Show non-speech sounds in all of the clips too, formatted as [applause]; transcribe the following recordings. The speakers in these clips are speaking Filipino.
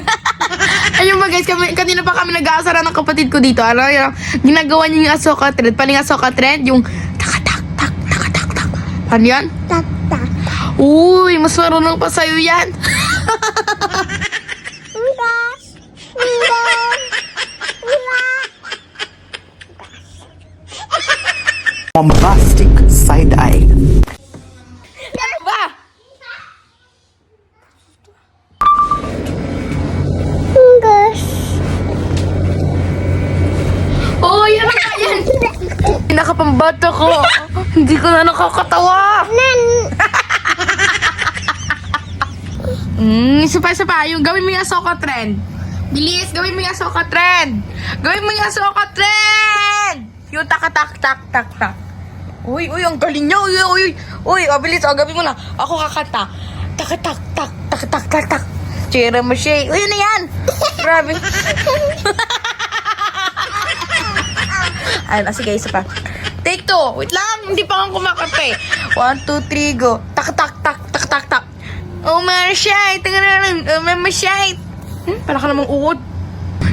[laughs] Ayun ba guys, kami, kanina pa kami nag-aasara ng kapatid ko dito. Ano yun? Ginagawa niya yung Asoka trend. Paling Asoka trend, yung takatak tak takatak tak. Ano yan? Tak, tak. Uy, mas marunong pa sa'yo yan. Ugas. Ugas. Bombastic side Nakapambata ko. [laughs] Hindi ko na nakakatawa. Nan. [laughs] Mm, isa pa, isa pa. Yung gawin mo yung Asoka trend. Bilis, gawin mo yung Asoka trend. Gawin mo yung Asoka trend. Yung takatak tak tak tak. Uy, uy, ang galing niya. Uy, uy, uy. Uy, oh, bilis. Oh, gawin mo na. Ako kakanta. Takatak tak tak tak tak tak. Chira mo siya. eh. Uy, ano yan? [laughs] Grabe. Ayun, ah, sige, isa pa. Take two. Wait lang, hindi pa ako kumakape. [laughs] One, two, three, go. Tak, tak, tak, tak, tak, tak. Oh, Marshite. Taga na lang. Oh, Marshite. Hmm, para ka namang uod.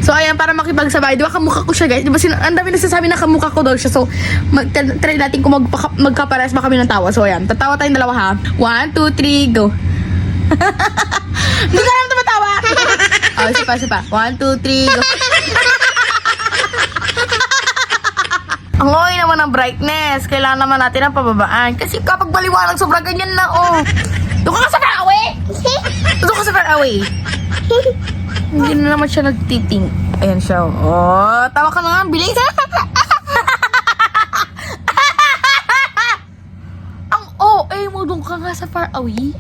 So, ayan, para makipagsabay. Di ba kamukha ko siya, guys? Di ba, sin- ang dami nagsasabi na kamukha ko daw siya. So, mag try natin kung magpaka- magkapares ba kami ng tawa. So, ayan, tatawa tayong dalawa, ha? One, two, three, go. [laughs] Hindi ka naman tumatawa. [laughs] oh, isa pa, isa pa. One, two, three, go. Ang naman ng brightness. Kailangan naman natin ang pababaan. Kasi kapag maliwanag, sobrang ganyan na, oh. Doon ka sa far away! [laughs] Doon ka sa far away. Hindi na naman siya nagtiting. Ayan siya, oh. Tawa ka na nga, bilis. [laughs] Ang OA mo, doon ka nga sa far away.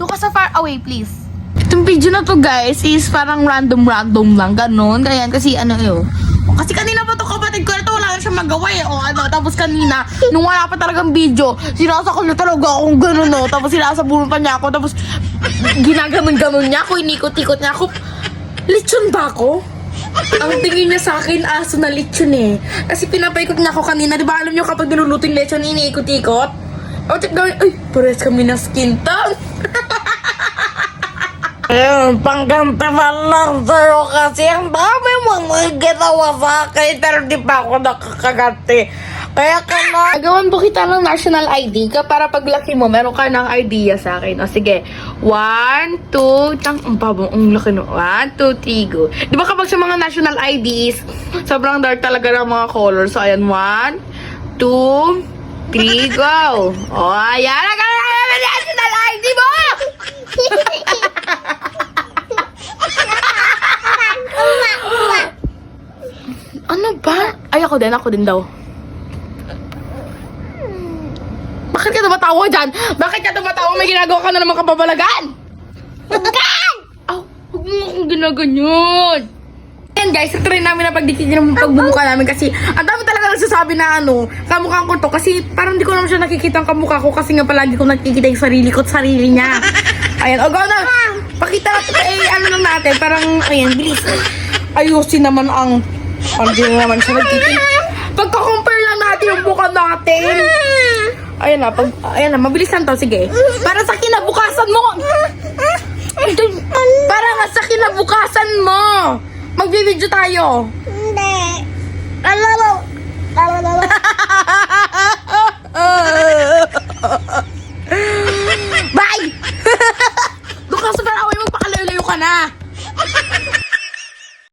Doon ka sa far away, please. Itong video na to guys is parang random-random lang, ganun. Kaya kasi ano yun. Kasi kanina pa to kapatid ko, ito wala na siya magawa eh. O ano, tapos kanina, nung wala pa talagang video, sinasakal niya talaga akong ganun no. Tapos sinasabunan pa niya ako, tapos ginaganon-ganon niya ako, inikot-ikot niya ako. Lechon ba ako? Ang tingin niya sa akin, aso na lechon eh. Kasi pinapaikot niya ako kanina. Di ba alam niyo kapag niluluto yung lechon, iniikot-ikot? O, check gawin, ay, pares kami ng skin tone. [laughs] Ayun, pangganta pa lang sa'yo kasi ang dami mong ginawa sa akin pero di pa ako nakakaganti. Kaya ka na... Agawan po kita ng national ID ka para paglaki mo, meron ka ng idea sa akin. O sige, one, two, tang, ang babo, ang laki no. One, two, three, go. Di ba kapag sa mga national IDs, sobrang dark talaga ng mga colors. So, ayan, one, two, three, go. O, ayan, nagkaroon na ng national ID mo! Ano ba? Ay, ako din. Ako din daw. Bakit ka tumatawa dyan? Bakit ka tumatawa? May ginagawa ka na naman kapabalagan! Huwag Aw, huwag mo akong ginaganyan! Ayan guys, rin namin na pagdikitin ng pagbumuka namin kasi ang dami talaga nagsasabi na ano, kamukha ko to kasi parang di ko naman siya nakikita ang kamukha ko kasi nga palagi ko nakikita yung sarili ko at sarili niya. Ayan, o go na! Pakita natin, eh, ano lang natin, parang, ayan, bilis. Ayusin naman ang, parang di na naman siya nagtitin. Pagka-compare lang natin yung mukha natin. Ayan na, pag, ayan na, mabilis lang to, sige. Para sa kinabukasan mo! Ito, para nga sa kinabukasan mo! Magbibideo tayo! Hindi. Alalo. Alalo. [laughs]